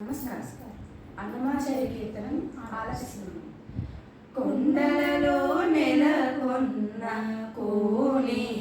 నమస్కారం. అన్నమాచార్య కీర్తనం ఆలపిస్తున్నాను కొండలలో నెలకొన్న కోనేటి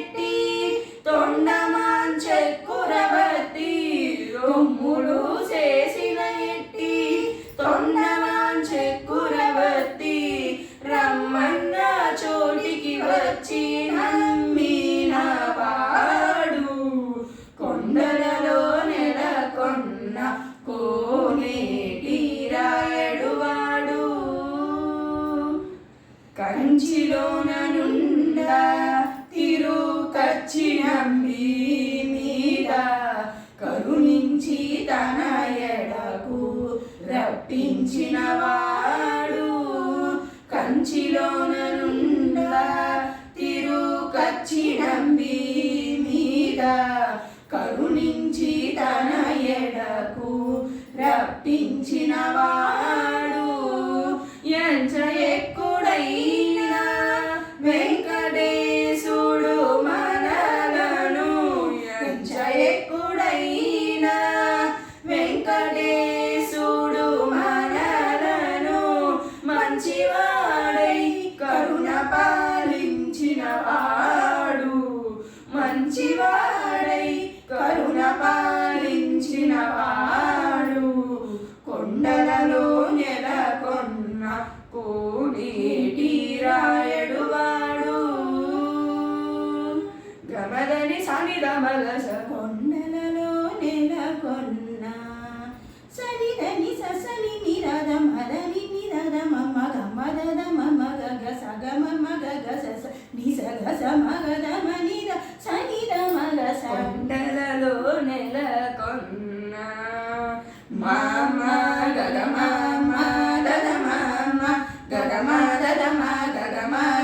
పెట్టి ఎట్టి తొండమాంచెక్కురవతి దొమ్ములు చేసిన ఎట్టి తొండమాంచెక్కురవతి రమ్మన్న చోటికి వచ్చి నమ్మిన వాడు. కొండలలో నెలకొన్న కోనేటి రాయడు వాడు. కంచిలోన నుండా కచ్చినమ్మి మీద కరుణించి తన ఎడకు రప్పించిన వాడు కంచిలోన తిరు మీద కరుణించి తన ఎడకు రప్పించిన వాడు. గమదని కొండలలో నెలకొన్న సరిదని ససని నిరద మదని నిరద మమ్మ గమదద మమ్మ గగ సగ మమ్మ గగ సస నిస గస మగద మనిద సనిద మగ సండలలో నెలకొన్న. మామ గగ మామ దద మామ గగ మా దద మా గగ మా మా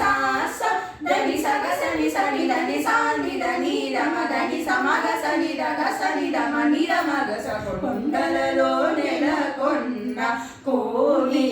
సాస సగ సని సని దని సాని దని రమ దని సమగ సని రగ సని రమ నిరమగ స కొండలలో నెలకొన్న కోనే